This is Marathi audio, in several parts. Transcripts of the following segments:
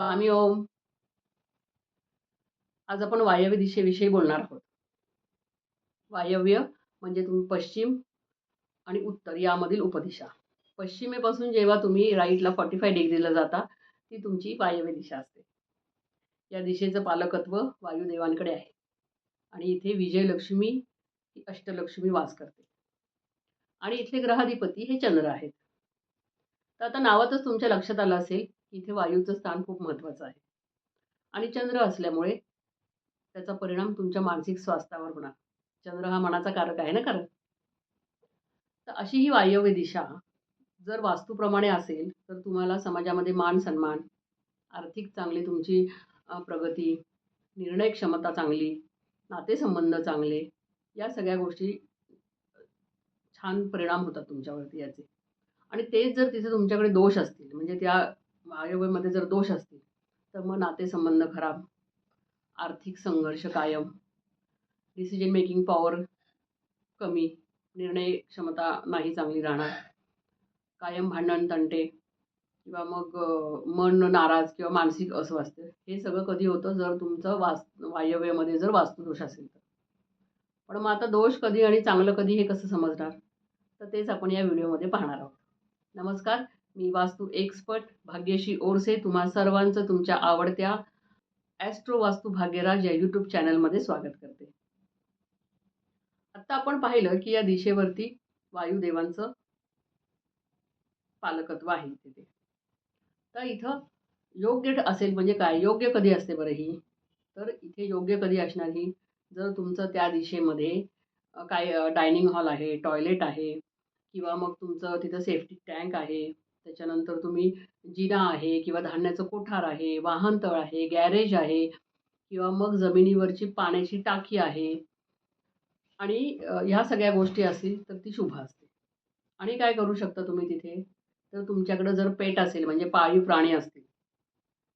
आम्ही ओम. आज आपण वायव्य दिशेविषयी बोलणार आहोत. वायव्य म्हणजे तुम्ही पश्चिम आणि उत्तर यामधील उपदिशा. पश्चिमेपासून जेव्हा तुम्ही राईटला फॉर्टी फाय डिग्रीला जाता ती तुमची वायव्य दिशा असते. या दिशेचं पालकत्व वायुदेवांकडे आहे. आणि इथे विजयलक्ष्मी ही अष्टलक्ष्मी वास करते. आणि इथले ग्रहाधिपती हे चंद्र आहेत. तर आता नावातच तुमच्या लक्षात आलं असेल इथे वायूचं स्थान खूप महत्त्वाचं आहे. आणि चंद्र असल्यामुळे त्याचा परिणाम तुमच्या मानसिक स्वास्थ्यावर होणार. चंद्र हा मनाचा कारक आहे ना कारण तर अशी ही वायव्य दिशा जर वास्तूप्रमाणे असेल तर तुम्हाला समाजामध्ये मान सन्मान आर्थिक चांगली तुमची प्रगती निर्णय क्षमता चांगली नातेसंबंध चांगले या सगळ्या गोष्टी छान परिणाम होतात तुमच्यावरती याचे. आणि तेच जर तिथे तुमच्याकडे दोष असतील म्हणजे त्या वायव्यमध्ये जर दोष असतील तर मग नातेसंबंध खराब आर्थिक संघर्ष कायम डिसिजन मेकिंग पॉवर कमी निर्णय क्षमता नाही चांगली राहणार कायम भांडण तंटे किंवा मग मन नाराज किंवा मानसिक अस्वास्थ्य हे सगळं कधी होतं जर तुमचं वास वायव्यमध्ये जर वास्तुदोष असेल तर. पण मग आता दोष कधी आणि चांगलं कधी हे कसं समजणार? तर तेच आपण या व्हिडिओमध्ये पाहणार आहोत. नमस्कार. मी वास्तू एक्सपर्ट भाग्यशी ओरसे तुम्हा सर्वांचं तुमच्या आवडत्या ॲस्ट्रो वास्तू भाग्यराज या यूट्यूब चॅनलमध्ये स्वागत करते. आत्ता आपण पाहिलं की या दिशेवरती वायुदेवांचं पालकत्व आहे तिथे. तर इथं योग्य असेल म्हणजे काय? योग्य कधी असते बरं ही? तर इथे योग्य कधी असणार ही? जर तुमचं त्या दिशेमध्ये काय डायनिंग हॉल आहे टॉयलेट आहे किंवा मग तुमचं तिथं सेफ्टी टँक आहे त्याच्यानंतर तुम्ही जिना आहे किंवा धान्याचं कोठार आहे वाहनतळ आहे गॅरेज आहे किंवा मग जमिनीवरची पाण्याची टाकी आहे. आणि ह्या सगळ्या गोष्टी असतील तर ती शुभ असते. आणि काय करू शकता तुम्ही तिथे? तर तुमच्याकडं जर पेट असेल म्हणजे पाळीव प्राणी असतील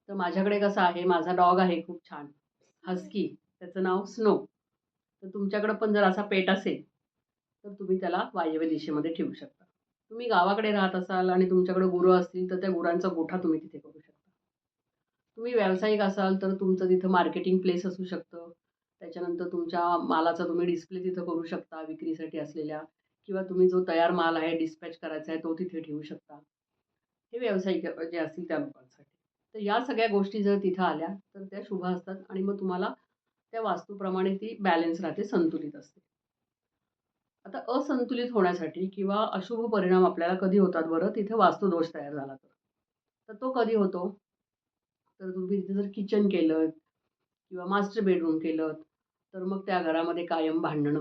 तर माझ्याकडे कसं आहे माझा डॉग आहे खूप छान हस्की त्याचं नाव स्नो. तर तुमच्याकडं पण जर असा पेट असेल तर तुम्ही त्याला वायव्य दिशेमध्ये ठेवू शकता. तुम्ही गावाकडे राहत असाल आणि तुमच्याकडे गुरं असतील तर त्या गुरांचा गोठा तुम्ही तिथे करू शकता. तुम्ही व्यावसायिक असाल तर तुमचं तिथं मार्केटिंग प्लेस असू शकतं. त्याच्यानंतर तुमच्या मालाचा तुम्ही डिस्प्ले तिथं करू शकता विक्रीसाठी असलेल्या. किंवा तुम्ही जो तयार माल आहे डिस्पॅच करायचा आहे तो तिथे ठेवू शकता. हे व्यावसायिक जे असतील त्या लोकांसाठी. तर या सगळ्या गोष्टी जर तिथं आल्या तर त्या शुभ असतात आणि मग तुम्हाला त्या वास्तूप्रमाणे ती बॅलन्स राहते संतुलित असते. आता असंतुलित होण्यासाठी किंवा अशुभ परिणाम आपल्याला कधी होतात बरं? तिथे वास्तुदोष तयार झाला तर. तर तो कधी होतो? तर तुम्ही तिथे जर किचन केलं किंवा मास्टर बेडरूम केलं तर मग त्या घरामध्ये कायम भांडणं.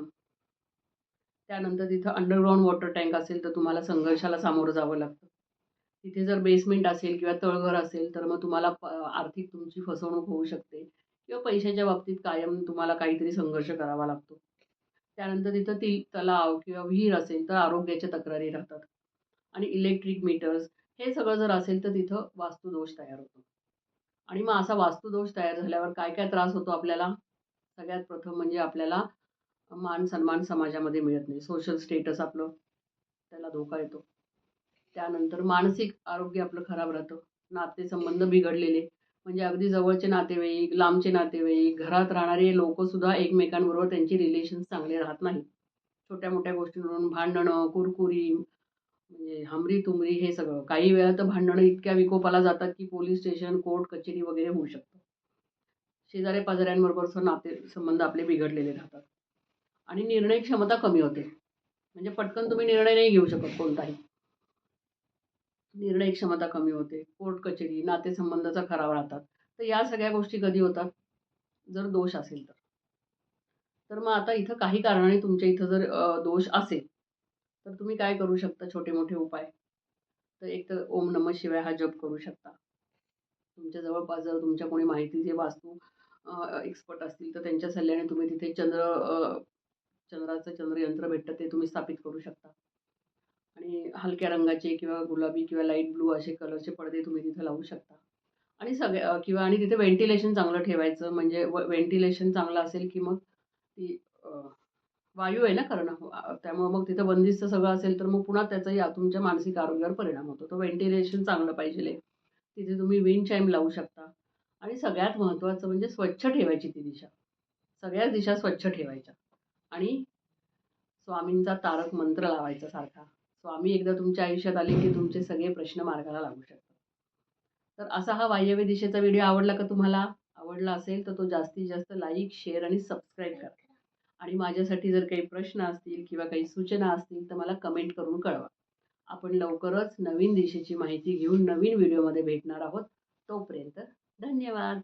त्यानंतर तिथं अंडरग्राऊंड वॉटर टँक असेल तर तुम्हाला संघर्षाला सामोरं जावं लागतं. तिथे जर बेसमेंट असेल किंवा तळघर असेल तर मग तुम्हाला प आर्थिक तुमची फसवणूक होऊ शकते. किंवा पैशाच्या बाबतीत कायम तुम्हाला काहीतरी संघर्ष करावा लागतो. त्यानंतर तिथं ती तलाव किंवा विहीर असेल तर आरोग्याच्या तक्रारी राहतात. आणि इलेक्ट्रिक मीटर्स हे सगळं जर असेल तर तिथं वास्तुदोष तयार होतो. आणि मग असा वास्तुदोष तयार झाल्यावर काय काय त्रास होतो आपल्याला? सगळ्यात प्रथम म्हणजे आपल्याला मान सन्मान समाजामध्ये मिळत नाही. सोशल स्टेटस आपलं त्याला धोका येतो. त्यानंतर मानसिक आरोग्य आपलं खराब राहतं. नातेसंबंध बिघडलेले म्हणजे अगदी जवळचे नातेवाईक लांबचे नातेवाईक घरात राहणारे लोकंसुद्धा एकमेकांबरोबर त्यांची रिलेशन्स चांगले राहत नाहीत. छोट्या मोठ्या गोष्टींवरून भांडणं कुरकुरी म्हणजे हमरी तुमरी हे सगळं. काही वेळा तर भांडणं इतक्या विकोपाला जातात की पोलीस स्टेशन कोर्ट कचेरी वगैरे होऊ शकतं. शेजाऱ्या पाजाऱ्यांबरोबरचं नाते संबंध आपले बिघडलेले राहतात. आणि निर्णय क्षमता कमी होते. म्हणजे पटकन तुम्ही निर्णय नाही घेऊ शकत कोणताही. निर्णय क्षमता कमी होते. कोर्ट कचेरी नातेसंबंधाचा खराब राहतात. तर या सगळ्या गोष्टी कधी होतात? जर दोष असेल तर. तर मग आता इथं काही कारणाने तुमच्या इथं जर दोष असेल तर तुम्ही काय करू शकता? छोटे मोठे उपाय. तर एक तर ओम नमः शिवाय हा जप करू शकता. तुमच्या जवळपास जर तुमच्या कोणी माहितीचे वास्तू एक्सपर्ट असतील तर त्यांच्या सल्ल्याने तुम्ही तिथे चंद्र चंद्राचं चंद्राचं चंद्रयंत्र भेटतं ते तुम्ही स्थापित करू शकता. आणि हलक्या रंगाचे किंवा गुलाबी किंवा लाइट ब्लू असे कलरचे पडदे तुम्ही तिथं लावू शकता. आणि सगळ्या किंवा आणि तिथे व्हेंटिलेशन चांगलं ठेवायचं म्हणजे व्हेंटिलेशन चांगलं असेल की मग ती वायू आहे ना कारण त्यामुळं मग तिथं बंदिस्त सगळं असेल तर मग पुन्हा त्याचाही तुमच्या मानसिक आरोग्यावर परिणाम होतो. तर व्हेंटिलेशन चांगलं पाहिजे तिथे तुम्ही विंड चाईम लावू शकता. आणि सगळ्यात महत्त्वाचं म्हणजे स्वच्छ ठेवायची ती दिशा. सगळ्याच दिशा स्वच्छ ठेवायच्या. आणि स्वामींचा तारक मंत्र लावायचा सारखा. स्वामी एकदा तुमच्या आयुष्यात आले की तुमचे सगळे प्रश्न मार्गाला लागू शकतात. तर असा हा वायव्य दिशेचा व्हिडिओ आवडला का तुम्हाला? आवडला असेल तर तो जास्तीत जास्त लाईक शेअर आणि सबस्क्राईब करा. आणि माझ्यासाठी जर काही प्रश्न असतील किंवा काही सूचना असतील तर मला कमेंट करून कळवा. आपण लवकरच नवीन दिशेची माहिती घेऊन नवीन व्हिडिओमध्ये भेटणार आहोत. तोपर्यंत धन्यवाद.